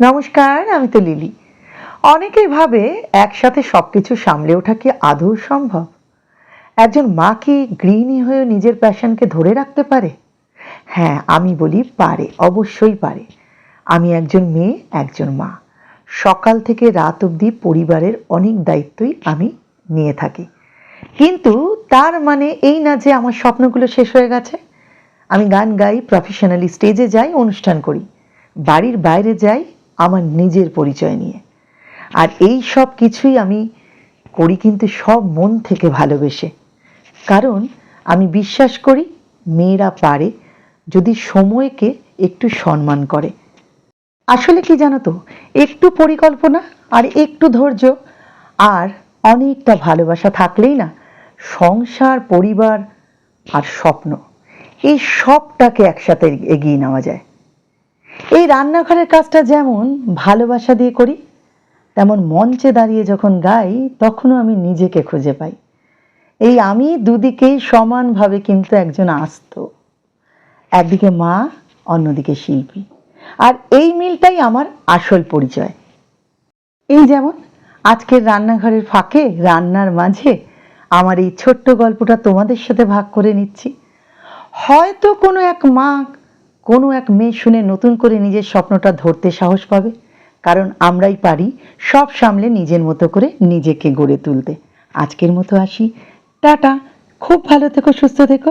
নমস্কার, আমি তো লিলি। অনেকেই ভাবে একসাথে সবকিছু সামলে ওঠা কি আদৌ সম্ভব? একজন মা কি গৃহিণী হয়ে নিজের প্যাশনকে ধরে রাখতে পারে? হ্যাঁ আমি বলি পারে, অবশ্যই পারে। আমি একজন মেয়ে, একজন মা। সকাল থেকে রাত অবধি পরিবারের অনেক দায়িত্বই আমি নিয়ে থাকি। কিন্তু তার মানে এই না যে আমার স্বপ্নগুলো শেষ হয়ে গেছে? আমি গান গাই প্রফেশনালি স্টেজে যাই, অনুষ্ঠান করি। বাড়ির বাইরে যাই আমার নিজের পরিচয় নিয়ে। আর এই সব কিছুই আমি করি কিন্তু সব মন থেকে ভালোবেসে। কারণ আমি বিশ্বাস করি মেয়েরা পারে যদি সময়কে একটু সম্মান করে। আসলে কি জানো তো? একটু পরিকল্পনা আর একটু ধৈর্য আর অনেকটা ভালোবাসা থাকলেই না সংসার, পরিবার আর স্বপ্ন এই সবটাকে একসাথে এগিয়ে নেওয়া যায়। এই রান্নাঘরের কাজটা যেমন ভালোবাসা দিয়ে করি, তেমন মঞ্চে দাঁড়িয়ে যখন গাই, তখনও আমি নিজেকে খুঁজে পাই। এই আমি দুদিকেই সমানভাবে কিন্তু একজন আস্ত। একদিকে মা, অন্যদিকে শিল্পী। আর এই মিলটাই আমার আসল পরিচয়। এই যেমন আজকের রান্নাঘরের ফাঁকে, রান্নার মাঝে আমার এই ছোট্ট গল্পটা তোমাদের সাথে ভাগ করে নিচ্ছি। হয়তো কোনো এক মা কোনো এক মেয়ে শুনে নতুন করে নিজের স্বপ্নটা ধরতে সাহস পাবে? কারণ আমরাই পারি সব সামলে নিজের মতো করে নিজেকে গড়ে তুলতে। আজকের মতো আসি। টাটা। খুব ভালো থেকো, সুস্থ থেকো।